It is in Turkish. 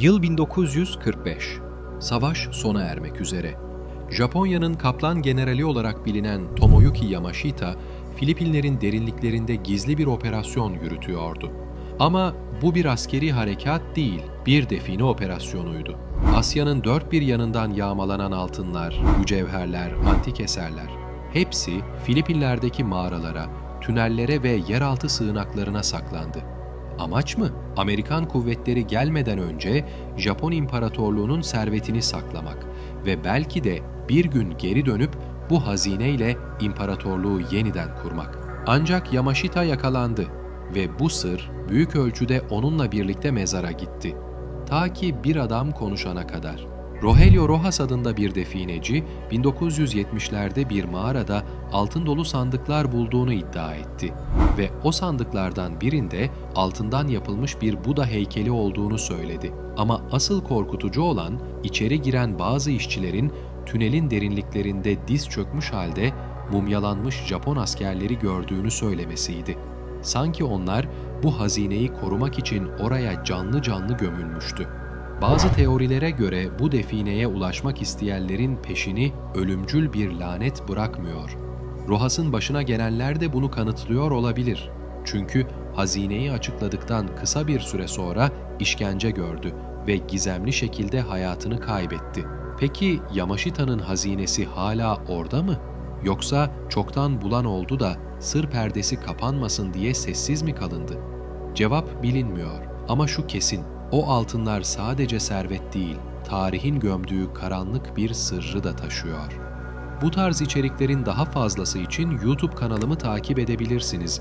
Yıl 1945. Savaş sona ermek üzere. Japonya'nın kaplan generali olarak bilinen Tomoyuki Yamashita, Filipinlerin derinliklerinde gizli bir operasyon yürütüyordu. Ama bu bir askeri harekat değil, bir define operasyonuydu. Asya'nın dört bir yanından yağmalanan altınlar, mücevherler, antik eserler, hepsi Filipinler'deki mağaralara, tünellere ve yeraltı sığınaklarına saklandı. Amaç mı? Amerikan kuvvetleri gelmeden önce Japon İmparatorluğu'nun servetini saklamak ve belki de bir gün geri dönüp bu hazineyle imparatorluğu yeniden kurmak. Ancak Yamashita yakalandı ve bu sır büyük ölçüde onunla birlikte mezara gitti. Ta ki bir adam konuşana kadar. Rogelio Rojas adında bir defineci 1970'lerde bir mağarada altın dolu sandıklar bulduğunu iddia etti ve o sandıklardan birinde altından yapılmış bir Buda heykeli olduğunu söyledi. Ama asıl korkutucu olan içeri giren bazı işçilerin tünelin derinliklerinde diz çökmüş halde mumyalanmış Japon askerleri gördüğünü söylemesiydi. Sanki onlar bu hazineyi korumak için oraya canlı canlı gömülmüştü. Bazı teorilere göre bu defineye ulaşmak isteyenlerin peşini ölümcül bir lanet bırakmıyor. Rohas'ın başına gelenler de bunu kanıtlıyor olabilir. Çünkü hazineyi açıkladıktan kısa bir süre sonra işkence gördü ve gizemli şekilde hayatını kaybetti. Peki Yamashita'nın hazinesi hala orada mı? Yoksa çoktan bulan oldu da sır perdesi kapanmasın diye sessiz mi kalındı? Cevap bilinmiyor ama şu kesin. O altınlar sadece servet değil, tarihin gömdüğü karanlık bir sırrı da taşıyor. Bu tarz içeriklerin daha fazlası için YouTube kanalımı takip edebilirsiniz.